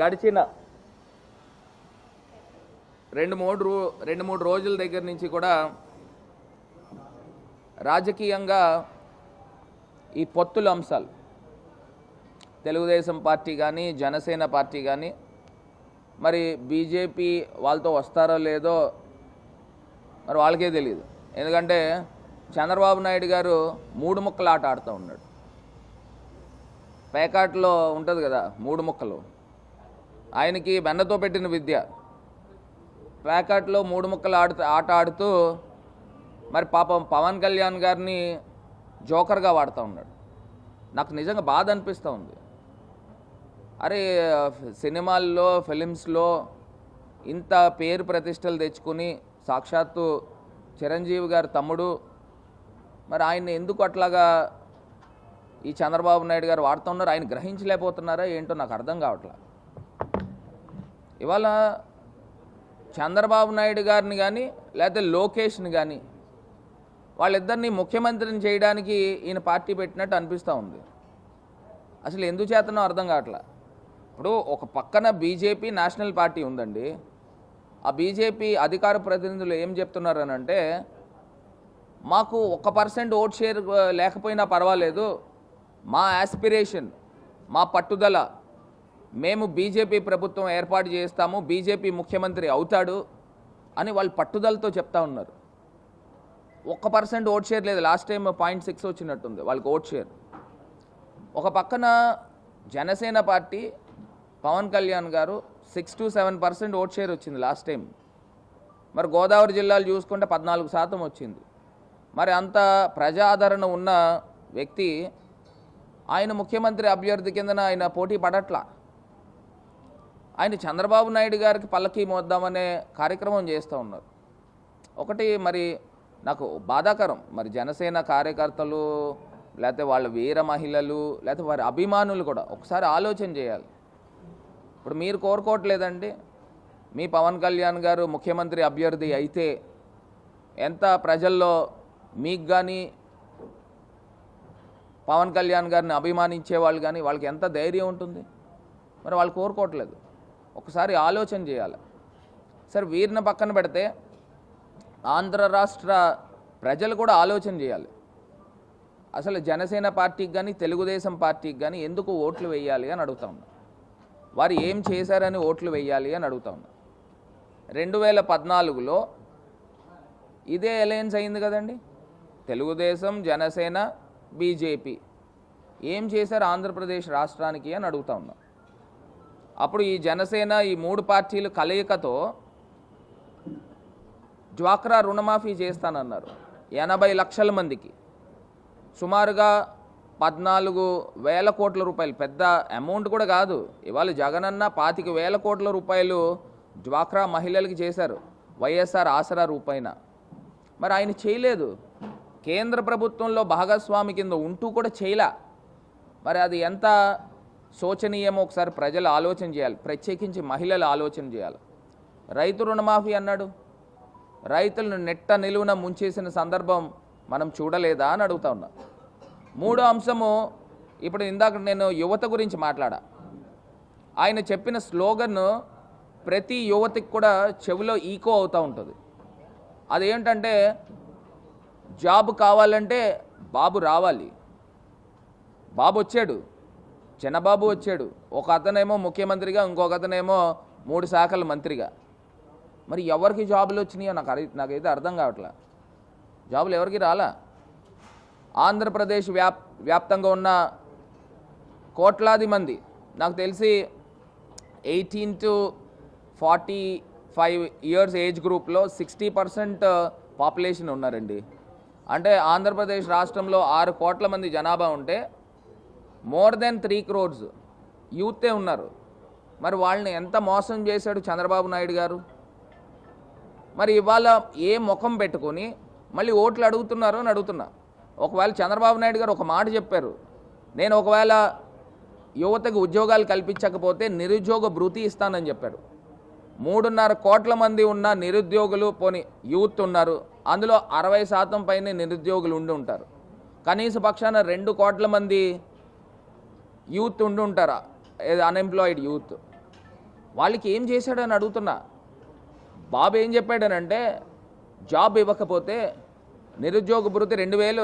గడిచిన రెండు మూడు రో రెండు మూడు రోజుల దగ్గర నుంచి కూడా రాజకీయంగా ఈ పొత్తుల అంశాలు తెలుగుదేశం పార్టీ కానీ జనసేన పార్టీ కానీ మరి బీజేపీ వాళ్ళతో వస్తారో లేదో మరి వాళ్ళకే తెలియదు ఎందుకంటే చంద్రబాబు నాయుడు గారు మూడు ముక్కలు ఆట ఆడుతూ ఉన్నాడు. పేకాట్లో ఉంటుంది కదా మూడు ముక్కలు. ఆయనకి వెన్నతో పెట్టిన విద్య. ప్యాకట్లో మూడు ముక్కలు ఆడుతూ ఆట ఆడుతూ మరి పాపం పవన్ కళ్యాణ్ గారిని జోకర్గా వాడుతూ ఉన్నాడు. నాకు నిజంగా బాధ అనిపిస్తూ ఉంది. అరే సినిమాల్లో ఫిలిమ్స్లో ఇంత పేరు ప్రతిష్టలు తెచ్చుకుని సాక్షాత్తు చిరంజీవి గారి తమ్ముడు మరి ఆయన్ని ఎందుకు అట్లాగా ఈ చంద్రబాబు నాయుడు గారు వాడుతున్నారు ఆయన గ్రహించలేకపోతున్నారా? ఏంటో నాకు అర్థం కావట్లేదు ఇవాళ చంద్రబాబు నాయుడు గారిని కానీ లేకపోతే లోకేష్ని కానీ వాళ్ళిద్దరిని ముఖ్యమంత్రిని చేయడానికి ఈయన పార్టీ పెట్టినట్టు అనిపిస్తూ ఉంది. అసలు ఎందుచేతనో అర్థం కావట్లా. ఇప్పుడు ఒక పక్కన బీజేపీ నేషనల్ పార్టీ ఉందండి. ఆ బీజేపీ అధికార ప్రతినిధులు ఏం చెప్తున్నారు అని అంటే మాకు ఒక పర్సెంట్ ఓట్ షేర్ లేకపోయినా పర్వాలేదు మా యాస్పిరేషన్ మా పట్టుదల మేము బీజేపీ ప్రభుత్వం ఏర్పాటు చేస్తాము బీజేపీ ముఖ్యమంత్రి అవుతాడు అని వాళ్ళు పట్టుదలతో చెప్తా ఉన్నారు. ఒక్క పర్సెంట్ ఓట్ షేర్ లేదు. లాస్ట్ టైం పాయింట్ సిక్స్ వచ్చినట్టుంది వాళ్ళకి ఓట్ షేర్. ఒక పక్కన Janasena party Pawan Kalyan garu six to seven percent vote share వచ్చింది లాస్ట్ టైం మరి గోదావరి జిల్లాలు చూసుకుంటే పద్నాలుగు శాతం వచ్చింది. మరి అంత ప్రజాదరణ ఉన్న వ్యక్తి ఆయన ముఖ్యమంత్రి అభ్యర్థి కిందన ఆయన పోటీ పడట్లా. ఆయన చంద్రబాబు నాయుడు గారికి పల్లకి మోద్దామనే కార్యక్రమం చేస్తూ ఉన్నారు. ఒకటి మరి నాకు బాధాకరం. మరి జనసేన కార్యకర్తలు లేకపోతే వాళ్ళ వీర మహిళలు లేకపోతే వారి అభిమానులు కూడా ఒకసారి ఆలోచన చేయాలి. ఇప్పుడు మీరు కోరుకోవట్లేదండి. మీ పవన్ కళ్యాణ్ గారు ముఖ్యమంత్రి అభ్యర్థి అయితే ఎంత ప్రజల్లో మీకు కానీ పవన్ కళ్యాణ్ గారిని అభిమానించే వాళ్ళు కానీ వాళ్ళకి ఎంత ధైర్యం ఉంటుంది? మరి వాళ్ళు కోరుకోవట్లేదు. ఒకసారి ఆలోచన చేయాలి. సరే వీరిని పక్కన పెడితే ఆంధ్ర రాష్ట్ర ప్రజలు కూడా ఆలోచన చేయాలి. అసలు జనసేన పార్టీకి కానీ తెలుగుదేశం పార్టీకి కానీ ఎందుకు ఓట్లు వేయాలి అని అడుగుతా ఉన్నా. వారు ఏం చేశారని ఓట్లు వేయాలి అని అడుగుతా ఉన్నా. రెండు వేల పద్నాలుగులో ఇదే అలయన్స్ అయింది కదండి. తెలుగుదేశం జనసేన బీజేపీ. ఏం చేశారు ఆంధ్రప్రదేశ్ రాష్ట్రానికి అని అడుగుతా ఉన్నాం. అప్పుడు ఈ జనసేన ఈ మూడు పార్టీలు కలయికతో డ్వాక్రా రుణమాఫీ చేస్తానన్నారు. ఎనభై లక్షల మందికి. సుమారుగా పద్నాలుగు వేల కోట్ల రూపాయలు. పెద్ద అమౌంట్ కూడా కాదు. ఇవాళ జగనన్న పాతిక వేల కోట్ల రూపాయలు డ్వాక్రా మహిళలకి చేశారు. వైఎస్ఆర్ ఆసరా రూపాయిన. మరి ఆయన చేయలేదు. కేంద్ర ప్రభుత్వంలో భాగస్వామి కింద ఉంటూ కూడా చేయలే. మరి అది ఎంత శోచనీయమో ఒకసారి ప్రజలు ఆలోచన చేయాలి. ప్రత్యేకించి మహిళలు ఆలోచన చేయాలి. రైతు రుణమాఫీ అన్నాడు. రైతులను నెట్ట నిలువున ముంచేసిన సందర్భం మనం చూడలేదా అని అడుగుతా ఉన్నా. మూడో అంశము ఇప్పుడు ఇందాక నేను యువత గురించి మాట్లాడా. ఆయన చెప్పిన స్లోగన్ ప్రతి యువతికి కూడా చెవిలో ఈకో అవుతూ ఉంటుంది. అదేంటంటే జాబ్ కావాలంటే బాబు రావాలి. బాబు వచ్చాడు. చిన్నబాబు వచ్చాడు. ఒక అతనేమో ముఖ్యమంత్రిగా ఇంకొక అతనేమో మూడు శాఖల మంత్రిగా. మరి ఎవరికి జాబులు వచ్చినాయో నాకు అరి నాకైతే అర్థం కావట్లా. జాబులు ఎవరికి రాలా? ఆంధ్రప్రదేశ్ వ్యాప్ వ్యాప్తంగా ఉన్న కోట్లాది మంది. నాకు తెలిసి eighteen to forty five years age గ్రూప్లో సిక్స్టీ పర్సెంట్ పాపులేషన్ ఉన్నారండి. అంటే ఆంధ్రప్రదేశ్ రాష్ట్రంలో ఆరు కోట్ల మంది జనాభా ఉంటే మోర్ దెన్ త్రీ క్రోర్స్. యూతే ఉన్నారు. మరి వాళ్ళని ఎంత మోసం చేశాడు చంద్రబాబు నాయుడు గారు? మరి ఇవాళ ఏ ముఖం పెట్టుకొని మళ్ళీ ఓట్లు అడుగుతున్నారు అని అడుగుతున్నా. ఒకవేళ చంద్రబాబు నాయుడు గారు ఒక మాట చెప్పారు. నేను ఒకవేళ యువతకు ఉద్యోగాలు కల్పించకపోతే నిరుద్యోగ భృతి ఇస్తానని చెప్పారు మూడున్నర కోట్ల మంది ఉన్న నిరుద్యోగులు పోని యూత్ ఉన్నారు. అందులో అరవై శాతం పైనే నిరుద్యోగులు ఉండి ఉంటారు. కనీస పక్షాన రెండు కోట్ల మంది యూత్ ఉండి ఉంటారా? Unemployed youth. వాళ్ళకి ఏం చేశాడని అడుగుతున్నా. బాబు ఏం చెప్పాడనంటే జాబ్ ఇవ్వకపోతే నిరుద్యోగ భృతి రెండు వేలు